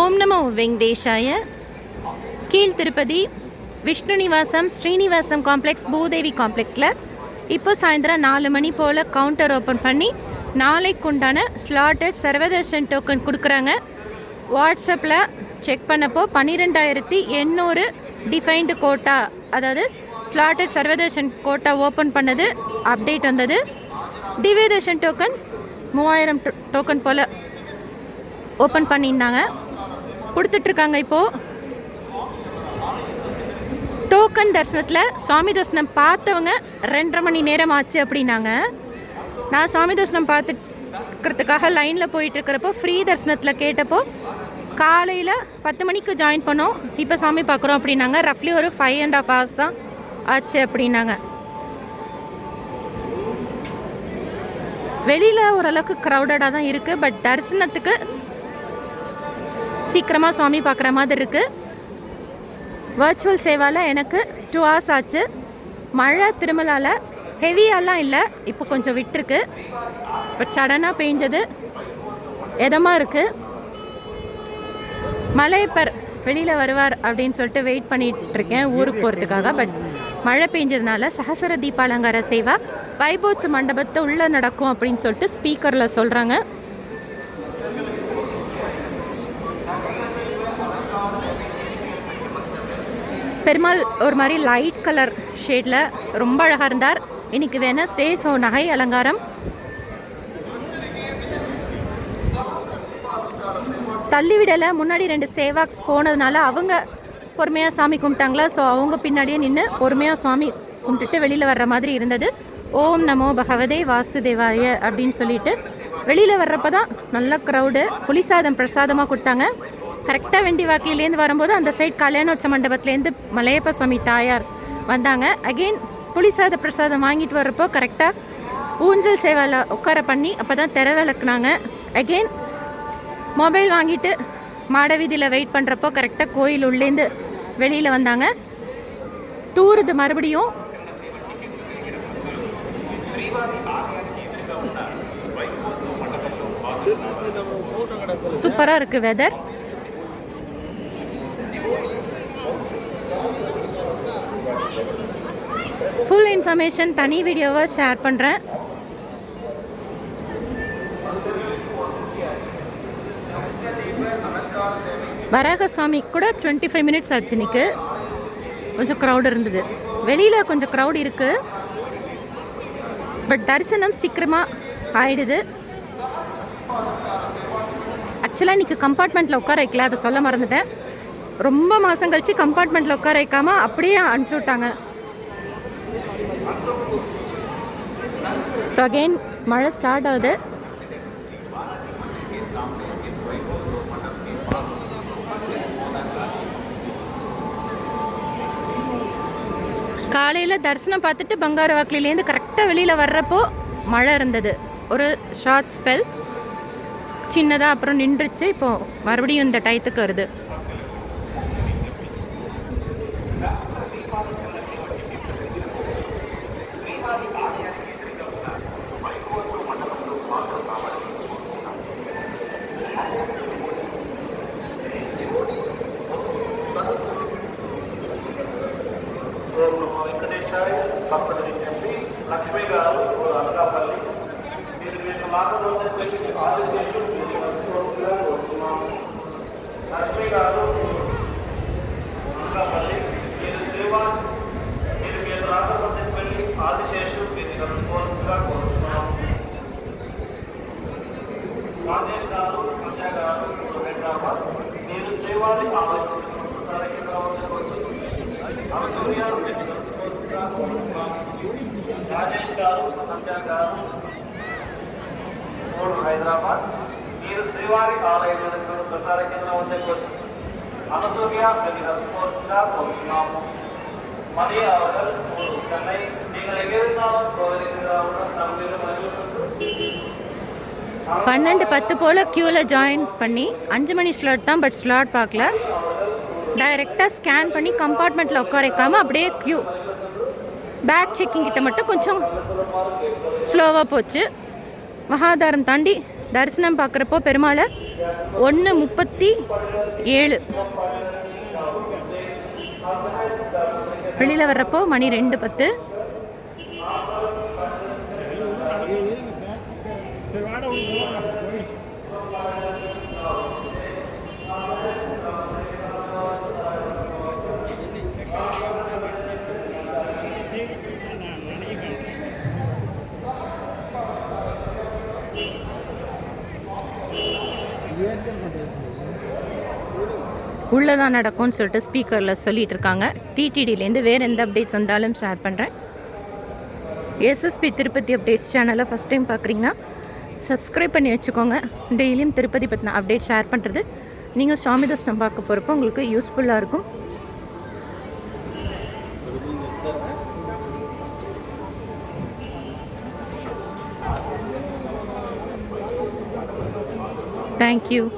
ஓம் நமோ வெங்கடேஷாய. கீழ் திருப்பதி விஷ்ணு நிவாசம் ஸ்ரீனிவாசம் காம்ப்ளெக்ஸ் பூதேவி காம்ப்ளெக்ஸில் இப்போ சாயந்தரம் நாலு மணி போல் கவுண்டர் ஓப்பன் பண்ணி நாளைக்கு உண்டான ஸ்லாட்டட் சர்வதர்ஷன் டோக்கன் கொடுக்குறாங்க. வாட்ஸ்அப்பில் செக் பண்ணப்போ பன்னிரெண்டாயிரத்தி எண்ணூறு டிஃபைன்டு கோட்டா அதாவது ஸ்லாட்டட் சர்வதர்ஷன் கோட்டா ஓப்பன் பண்ணது அப்டேட் வந்தது. டிவேதர்ஷன் டோக்கன் மூவாயிரம் டோக்கன் போல் ஓப்பன் பண்ணியிருந்தாங்க. கொடுத்துட்ருக்காங்க இப்போது டோக்கன் தரிசனத்தில் சுவாமி தரிசனம் பார்த்தவங்க ரெண்டரை மணி நேரம் ஆச்சு அப்படின்னாங்க. நான் சுவாமி தரிசனம் பார்த்துக்கிறதுக்காக லைனில் போயிட்டுருக்கிறப்போ ஃப்ரீ தரிசனத்தில் கேட்டப்போ காலையில் பத்து மணிக்கு ஜாயின் பண்ணோம். இப்போ சாமி பார்க்குறோம் அப்படின்னாங்க. ரஃப்லி ஒரு ஃபைவ் அண்ட் ஆஃப் ஹவர்ஸ் தான் ஆச்சு அப்படின்னாங்க. வெளியில் ஓரளவுக்கு க்ரௌடடாக தான் இருக்குது பட் தரிசனத்துக்கு சீக்கிரமாக சுவாமி பார்க்குற மாதிரி இருக்குது வர்ச்சுவல் சேவாவில் எனக்கு டூ ஹவர்ஸ் ஆச்சு. மழை திருமலாவில் ஹெவியாலாம் இல்லை. இப்போ கொஞ்சம் விட்டுருக்கு. பட் சடனாக பெஞ்சது எதமாக இருக்குது மலையப்பர் வெளியில் வருவார் அப்படின்னு சொல்லிட்டு வெயிட் பண்ணிகிட்ருக்கேன் இருக்கேன் ஊருக்கு போகிறதுக்காக பட் மழை பெஞ்சதுனால சகசர தீபாலங்கார சேவா வைபோத்ச மண்டபத்தை உள்ளே நடக்கும் அப்படின்னு சொல்லிட்டு ஸ்பீக்கரில் சொல்கிறாங்க பெருமாள் ஒரு மாதிரி லைட் கலர் ஷேடில் ரொம்ப அழகாக இருந்தார். இன்னைக்கு வெனஸ்டே ஸோ நகை அலங்காரம். தள்ளிவிடலை முன்னாடி ரெண்டு சேவாக்ஸ் போனதுனால அவங்க பொறுமையாக சாமி கும்பிட்டாங்களா? ஸோ அவங்க பின்னாடியே நின்று பொறுமையாக சுவாமி கும்பிட்டுட்டு வெளியில் வர்ற மாதிரி இருந்தது. ஓம் நமோ பகவதே வாசுதேவாய அப்படின்னு சொல்லிட்டு வெளியில் வர்றப்ப தான் நல்ல க்ரௌடு புளிசாதம் பிரசாதமாக கொடுத்தாங்க. கரெக்டாக வெண்டி வாக்கிலேருந்து வரும்போது அந்த சைட் கல்யாணோச்ச மண்டபத்துலேருந்து மலையப்ப சுவாமி தாயார் வந்தாங்க. அகெயின் புளிசாத பிரசாதம் வாங்கிட்டு வர்றப்போ கரெக்டாக ஊஞ்சல் சேவையில் உட்கார பண்ணி அப்போ தான் திற விளக்குனாங்க. அகெயின் மொபைல் வாங்கிட்டு மாட வீதியில் வெயிட் பண்ணுறப்போ கரெக்டாக கோயில் உள்ளேருந்து வெளியில் வந்தாங்க. தூருது மறுபடியும். சூப்பராக இருக்குது வெதர் ஃபுல் இன்ஃபர்மேஷன் தனி வீடியோவாக ஷேர் பண்ணுறேன் வராகசாமி கூட டுவெண்ட்டி ஃபைவ் மினிட்ஸ் ஆச்சு இன்னைக்கு. கொஞ்சம் க்ரௌட் இருந்தது. வெளியில் கொஞ்சம் க்ரௌட் இருக்குது பட் தரிசனம் சீக்கிரமாக ஆயிடுது. ஆக்சுவலாக இன்றைக்கி கம்பார்ட்மெண்ட்டில் உட்கார வைக்கல அதை சொல்ல மறந்துட்டேன். ரொம்ப மாதம் கழித்து கம்பார்ட்மெண்ட்டில் உட்கார வைக்காமல் அப்படியே அனுப்பிச்சி விட்டாங்க. ஸோ அகெயின் மழை ஸ்டார்ட் ஆகுது. காலையில் தரிசனம் பார்த்துட்டு பங்கார வாக்கிலேருந்து கரெக்டாக வெளியில் வர்றப்போ மழை இருந்தது. ஒரு ஷார்ட் ஸ்பெல் சின்னதாக அப்புறம் நின்றுச்சு. இப்போ மறுபடியும் இந்த டயத்துக்கு வருது. వెంకటేశాయ తప్పదని చెప్పి లక్ష్మి గారు అనకాపల్లి మీరు మీకు మాటలోనే చెప్పి ఆదిశేషు మీకు మనస్ఫూర్తిగా కోరుతున్నాము. లక్ష్మి గారు అనకాపల్లి మీరు సేవ మీరు మీరు రాకపోతే వెళ్ళి ఆదిశేషు మీరు మనస్ఫూర్తిగా కోరుతున్నాము. రాజేష్ గారు సంజయ్ గారు హైదరాబాద్ మీరు సేవాన్ని అవసరం రాజేష్ గారు సంధ్య గారు మూడు హైదరాబాద్ మీరు శ్రీవారి ఆలయ ప్రసార కేంద్రం వద్దకు అనసూయ స్ఫూర్తిగా కోరుతున్నాము மதிய அவர்கள் சென்னை நீங்கள் எங்கிருந்தாலும் கோவிலுக்கு தமிழில் மகிழ்ச்சி பன்னெண்டு பத்து போல் க்யூவில் ஜாயின் பண்ணி அஞ்சு மணி ஸ்லாட் தான் பட் ஸ்லாட் பார்க்கல டைரெக்டாக ஸ்கேன் பண்ணி கம்பார்ட்மெண்ட்டில் உட்கார வைக்காமல் அப்படியே க்யூ பேக் செக்கிங் கிட்ட மட்டும் கொஞ்சம் ஸ்லோவாக போச்சு. மகாதாரம் தாண்டி தரிசனம் பார்க்குறப்போ பெருமாளை ஒன்று முப்பத்தி ஏழு. வெளியில் வர்றப்போ மணி ரெண்டு பத்து. உள்ளே தான் நடக்கும்னு சொல்லிட்டு ஸ்பீக்கரில் சொல்லிட்டு இருக்காங்க டிடிடிலேருந்து வேறு எந்த அப்டேட்ஸ் வந்தாலும் ஷேர் பண்ணுறேன் எஸ்எஸ்பி திருப்பதி அப்டேட்ஸ் சேனலை ஃபஸ்ட் டைம் பார்க்குறீங்கன்னா சப்ஸ்கிரைப் பண்ணி வச்சுக்கோங்க. டெய்லியும் திருப்பதி பற்றின அப்டேட் ஷேர் பண்ணுறது நீங்கள் சுவாமி தோஷம் பார்க்க போகிறப்போ உங்களுக்கு யூஸ்ஃபுல்லாக இருக்கும். Thank you.